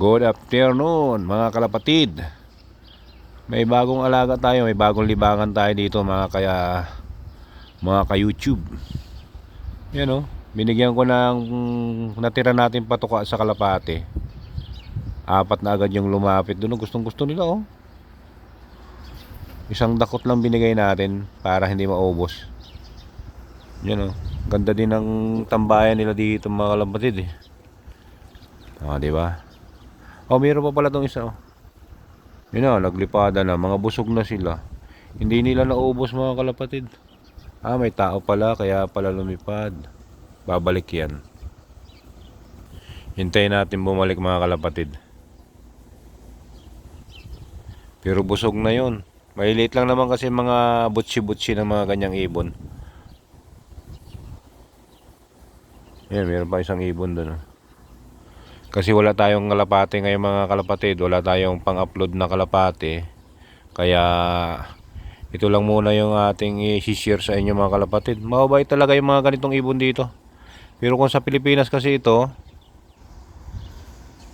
Good afternoon mga kalapatid. May bagong alaga tayo, may bagong libangan tayo dito mga kaya mga ka-YouTube. Yan o, binigyan ko ng natira natin patuka sa kalapate. Apat na agad yung lumapit doon, gustong gusto nila oh. Isang dakot lang binigay natin para hindi maubos. Yan o, ganda din ng tambayan nila dito mga kalapatid eh. Ah, di ba? Oh, meron pa pala tong isa oh. Yun na, naglipada na. Mga busog na sila. Hindi nila naubos mga kalapatid. Ah, may tao pala, kaya pala lumipad. Babalik yan. Hintayin natin bumalik mga kalapatid. Pero busog na yun. Maliliit lang naman kasi mga butsi-butsi ng mga ganyang ibon. Yan, meron pa isang ibon doon. Oh. Kasi wala tayong kalapate ngayon mga kalapatid. Wala tayong pang-upload na kalapate. Kaya ito lang muna yung ating i-share sa inyo mga kalapatid. Mababait talaga yung mga ganitong ibon dito. Pero kung sa Pilipinas kasi ito,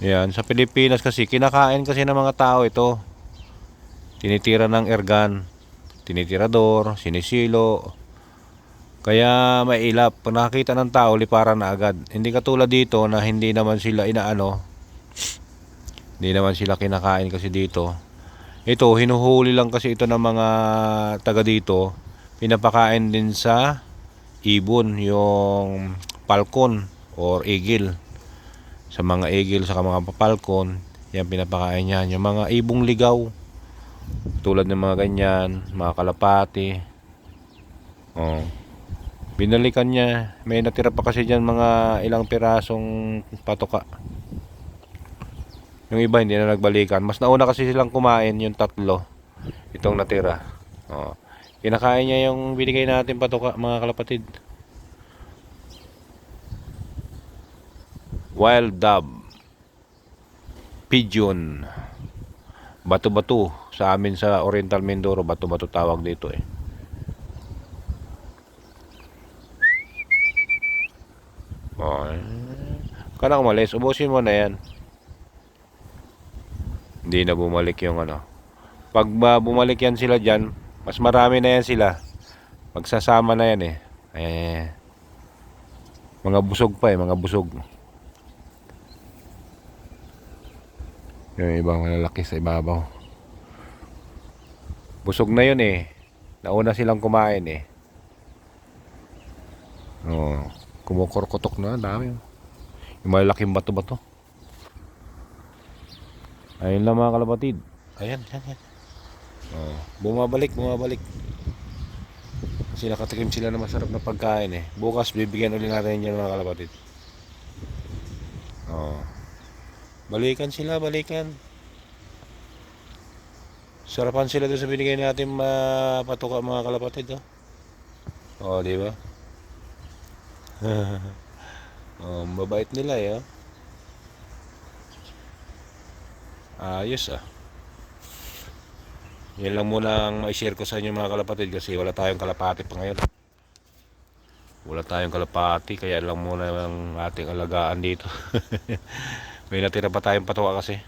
yan, sa Pilipinas kasi kinakain kasi ng mga tao ito. Tinitira ng ergan, tinitirador, sinisilo, kaya mailap. Pag nakakita ng tao, liparan na agad. Hindi katulad dito na hindi naman sila inaano. Hindi naman sila kinakain kasi dito. Ito, hinuhuli lang kasi ito ng mga taga dito. Pinapakain din sa ibon, yung palkon or eagle. Sa mga eagle, sa mga papalkon, yan pinapakain yan. Yung mga ibong ligaw, tulad ng mga ganyan, mga kalapati. Oh. Binalikan niya. May natira pa kasi dyan mga ilang pirasong patoka. Yung iba hindi na nagbalikan. Mas nauna kasi silang kumain yung tatlo. Itong natira. Oh. Kinakain niya yung binigay natin patoka mga kalapatid. Wild dove. Pigeon. Bato-bato. Sa amin sa Oriental Mindoro, bato-bato tawag dito eh. Oh, ka na umalis, ubusin mo na yan. Hindi na bumalik yung ano. Pag bumalik yan sila dyan, mas marami na yan sila. Magsasama na yan eh. Eh, mga busog pa eh, mga busog. Yung ibang malalaki sa ibabaw. Busog na yun eh. Nauna silang kumain eh. Oh kumukurkotok na dami yung malalaking bato bato ayun lang mga kalabatid ayan yan yan. Oh, bumabalik bumabalik. Kasi nakatikim sila na masarap na pagkain eh. Bukas bibigyan ulit natin yan mga kalabatid oh. balikan sila balikan. Sarapan sila doon sa binigay natin uh, patuka mga kalapatid oh, oh di ba oh, mabait nila eh. Oh. Ayos ah. Yan lang muna ang ma-share ko sa inyo mga kalapatid kasi wala tayong kalapati pa ngayon. Wala tayong kalapati kaya lang muna ang ating alagaan dito. May natira pa tayong patuwa kasi.